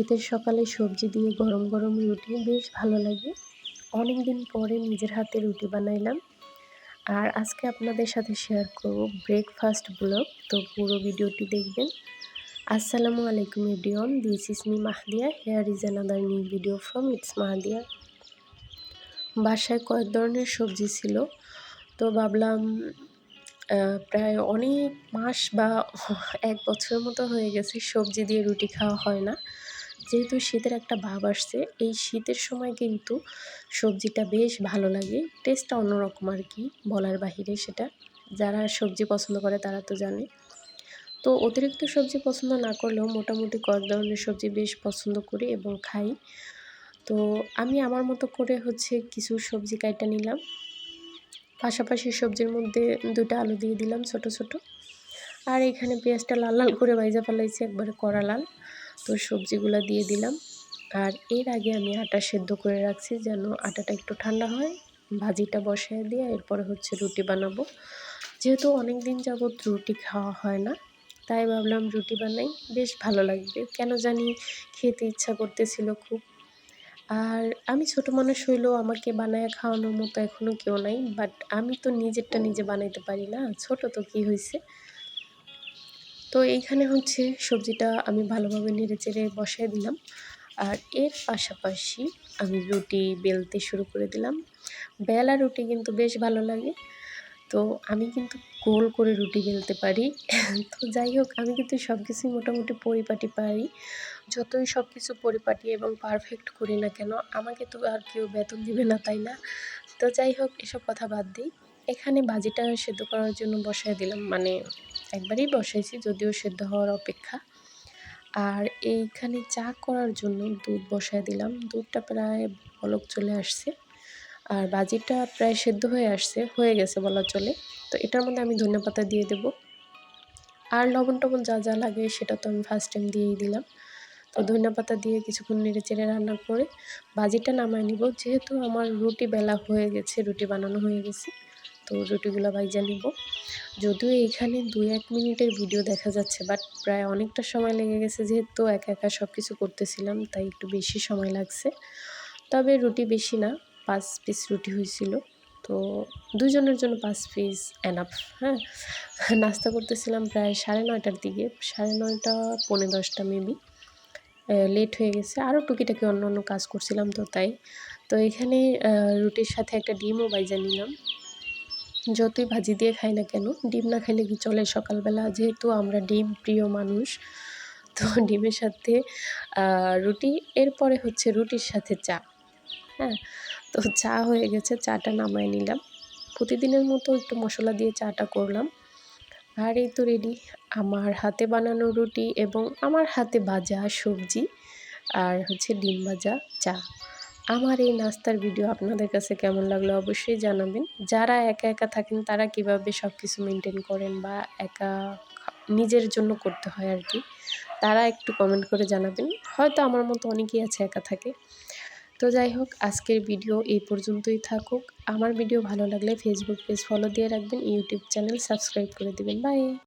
শীতের সকালে সবজি দিয়ে গরম গরম রুটি বেশ ভালো লাগে। অনেক দিন পরে নিজের হাতে রুটি বানাইলাম। আর আজকে আপনাদের সাথে শেয়ার করব ব্রেকফাস্ট ব্লগ তো পুরো ভিডিওটি দেখবেন। আসসালামু আলাইকুম everyone this is me Mahdiya here is another new video from it's Mahdiya বাসায় কয়েক ধরনের সবজি ছিল, তো ভাবলাম প্রায় অনেক মাস বা এক বছরের মতো হয়ে গেছে সবজি দিয়ে রুটি খাওয়া হয় না। যেহেতু শীতের একটা ভাব আসছে, এই শীতের সময় কিন্তু সবজিটা বেশ ভালো লাগে। টেস্টটা অন্যরকম আর কি বলার বাহিরে সেটা। যারা সবজি পছন্দ করে তারা তো জানে। তো অতিরিক্ত সবজি পছন্দ না করলেও মোটামুটি কয়েক ধরনের সবজি বেশ পছন্দ করি এবং খাই। তো আমি আমার মতো করে হচ্ছে কিছু সবজি কাইটা নিলাম। পাশাপাশি সবজির মধ্যে দুটো আলু দিয়ে দিলাম ছোট ছোট। আর এখানে পেঁয়াজটা লাল লাল করে বাইজা ফেলাইছি, একবারে কড়া লাল। তো সবজিগুলো দিয়ে দিলাম। আর এর আগে আমি আটা সেদ্ধ করে রাখছি যেন আটাটা একটু ঠান্ডা হয়। ভাজিটা বসায় দিয়ে এরপরে হচ্ছে রুটি বানাবো। যেহেতু অনেক দিন যাবৎ রুটি খাওয়া হয় না, তাই ভাবলাম রুটি বানাই। বেশ ভালো লাগবে। কেন জানি খেতে ইচ্ছা করতেছিল খুব। আর আমি ছোট মানুষ হইলেও আমাকে বানায় খাওয়ানোর মতো এখনও কেউ নাই। বাট আমি তো নিজেরটা নিজে বানাইতে পারি না। ছোট তো কি হয়েছে তো এইখানে হচ্ছে সবজিটা আমি ভালোভাবে নেড়ে চেড়ে বসাই দিলাম। আর এর পাশাপাশি আমি রুটি বেলতে শুরু করে দিলাম। বেলা রুটি কিন্তু বেশ ভালো লাগে। তো আমি কিন্তু গোল করে রুটি বেলতে পারি। তো যাই হোক, আমি কিন্তু সব কিছুই মোটামুটি পরিপাটি পারি। যতই সব কিছু পরিপাটি এবং পারফেক্ট করি না কেন, আমাকে তো আর কেউ বেতন দিবে না, তাই না? তো যাই হোক, এসব কথা বাদ দিই। এখানে ভাজিটা সেদ্ধ করার জন্য বসাই দিলাম। মানে একবারেই বসাইছি, যদিও সেদ্ধ হওয়ার অপেক্ষা। আর এইখানে চা করার জন্য দুধ বসায় দিলাম। দুধটা প্রায় বলক চলে আসছে। আর বাজিটা প্রায় সেদ্ধ হয়ে আসছে, হয়ে গেছে বলা চলে। তো এটার মধ্যে আমি ধনে পাতা দিয়ে দেব। আর লবণ টবণ যা যা লাগে সেটা তো আমি ফার্স্ট টাইম দিয়েই দিলাম। তো ধনে পাতা দিয়ে কিছুক্ষণ নেড়ে চেড়ে রান্না করে বাজিটা নামায় নিব। যেহেতু আমার রুটি বেলা হয়ে গেছে, রুটি বানানো হয়ে গেছে। তো রুটিগুলো বাইজা নিব। যদিও এখানে দুই, এক মিনিটের ভিডিও দেখা যাচ্ছে বাট প্রায় অনেকটা সময় লেগে গেছে যেহেতু একা একা সব কিছু করতেছিলাম, তাই একটু বেশি সময় লাগছে। তবে রুটি বেশি না, পাঁচ পিস রুটি হয়েছিল। তো দুজনের জন্য পাঁচ পিস এনাফ হ্যাঁ? নাস্তা করতেছিলাম প্রায় সাড়ে নয়টার দিকে, সাড়ে নয়টা, পৌনে দশটা মেবি লেট হয়ে গেছে আরও টুকিটাকি অন্য অন্য কাজ করছিলাম তো তাই। তো এখানে রুটির সাথে একটা ডিমও বাইজা নিলাম। যতই ভাজি দিয়ে খাই না কেন, ডিম না খাইলে কি চলে সকালবেলা? যেহেতু আমরা ডিম প্রিয় মানুষ, তো ডিমের সাথে রুটি, এরপরে হচ্ছে রুটির সাথে চা। হ্যাঁ তো চা হয়ে গেছে, চাটা নামায় নিলাম। প্রতিদিনের মতো একটু মশলা দিয়ে চাটা করলাম। আর এই তো রেডি আমার হাতে বানানো রুটি এবং আমার হাতে ভাজা সবজি, আর হচ্ছে ডিম ভাজা চা। আমার এই নাস্তার ভিডিও আপনাদের কাছে কেমন লাগল অবশ্যই জানাবেন। যারা একা একা থাকেন, তারা কীভাবে সব কিছু মেনটেন করেন বা একা নিজের জন্য করতে হয় আর কি, তারা একটু কমেন্ট করে জানাবেন। হয়তো আমার মতো অনেকেই আছে একা থাকে। তো যাই হোক, আজকের ভিডিও এই পর্যন্তই থাকুক। আমার ভিডিও ভালো লাগলে ফেসবুক পেজ ফলো দিয়ে রাখবেন ইউটিউব চ্যানেল সাবস্ক্রাইব করে দেবেন। বাই